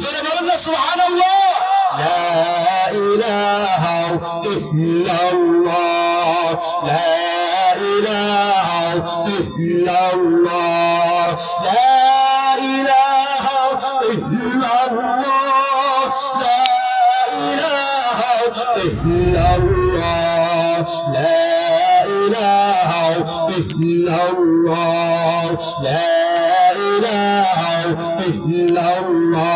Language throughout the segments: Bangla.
জোরে বলেন না সুবহানাল্লাহ লা ইলাহা ইল্লাল্লাহ লা ইলাহা ইল্লাল্লাহ লা ইলাহা ইল্লাল্লাহ লা ইলাহা ইল্লাল্লাহ লা ইলাহা ইল্লাল্লাহ লা ইলাহা ইল্লাল্লাহ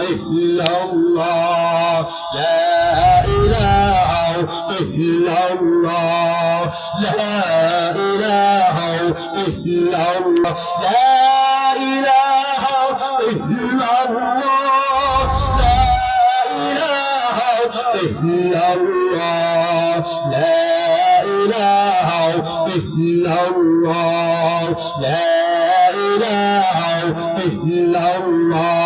إلا الله لا إله إلا الله لا إله إلا الله لا إله إلا الله لا إله إلا الله لا إله إلا الله لا إله إلا الله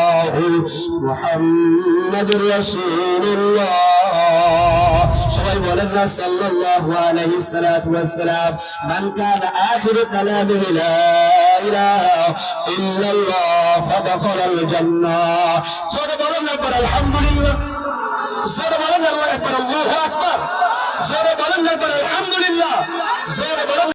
محمد رسول الله সবাই বলেন না সাল্লাল্লাহু আলাইহি সাল্লাতু ওয়াসসালাম মান কানা আখিরু কালামিহি লা ইলাহা ইল্লাল্লাহ ফাদখালাল জান্নাহ জোরে বলেন একবার আলহামদুলিল্লাহ জোরে বলেন আল্লাহু আকবার আল্লাহু আকবার জোরে বলেন একবার আলহামদুলিল্লাহ জোরে বলেন